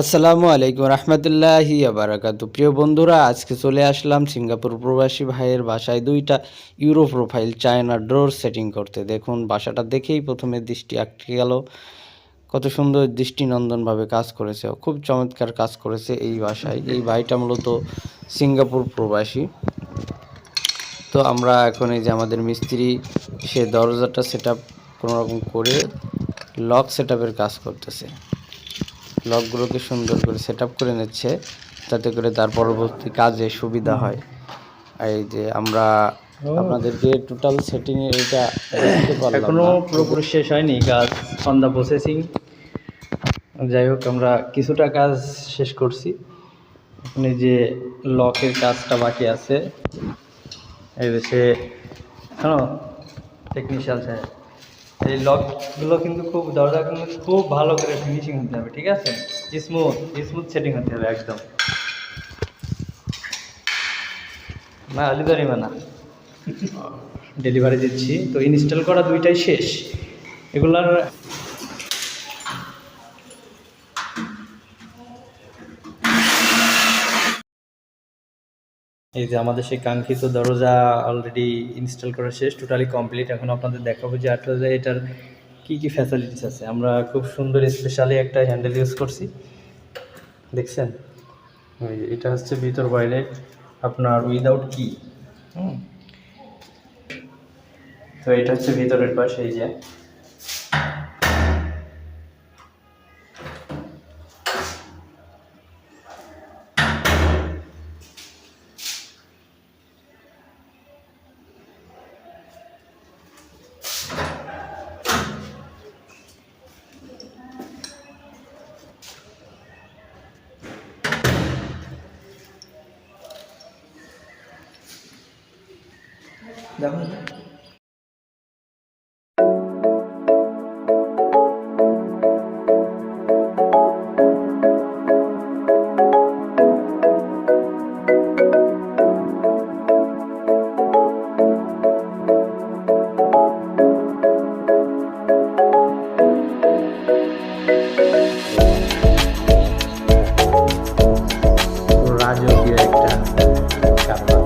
আসসালামু আলাইকুম রহমতুল্লাহি আবারাকাত প্রিয় বন্ধুরা, আজকে চলে আসলাম সিঙ্গাপুর প্রবাসী ভাইয়ের বাসায় দুইটা euro profile China drawer setting করতে। দেখুন, বাসাটা দেখেই প্রথমে দৃষ্টি আটকে গেল। কত সুন্দর দৃষ্টিনন্দনভাবে কাজ করেছে, খুব চমৎকার কাজ করেছে এই বাসায়। এই ভাইটা মূলত সিঙ্গাপুর প্রবাসী। তো আমরা এখন এই যে আমাদের মিস্ত্রি, সে দরজাটা সেট আপ কোনোরকম করে লক সেট কাজ করতেছে। লকগুলোকে সুন্দর করে সেট করে নিচ্ছে যাতে করে তার পরবর্তী কাজে সুবিধা হয়। এই যে আমরা আপনাদেরকে টোটাল সেটিং এটা এখনও পুরোপুরি শেষ হয়নি কাজ, সন্ধ্যা প্রসেসিং যাই হোক, আমরা কিছুটা কাজ শেষ করছি। এই যে লকের কাজটা বাকি আছে, এই সে হ্যাঁ টেকনিশিয়ান স্যার এই লকগুলো কিন্তু খুব, দরজা কিন্তু খুব ভালো করে ফিনিশিং হতে হবে, ঠিক আছে? স্মুথ স্মুথ সেটিং হতে হবে একদম। না আলিদারি মানা ডেলিভারি দিচ্ছি। তো ইনস্টল করা দুইটাই শেষ। এগুলার এই যে আমাদের সেই কাঙ্ক্ষিত দরজা অলরেডি ইনস্টল করা শেষ টোটালি কমপ্লিট এখন আপনাদের দেখাবো যে আসলে এটার কি কি ফ্যাসিলিটিস আছে। আমরা খুব সুন্দর স্পেশালি একটা হ্যান্ডেল ইউজ করছি। দেখছেন? এটা হচ্ছে ভিতর বাইরে আপনার উইদাউট কি তো এটা হচ্ছে ভিতরের পাশে, এই যে। দেখো রাজকীয় একটা কারণ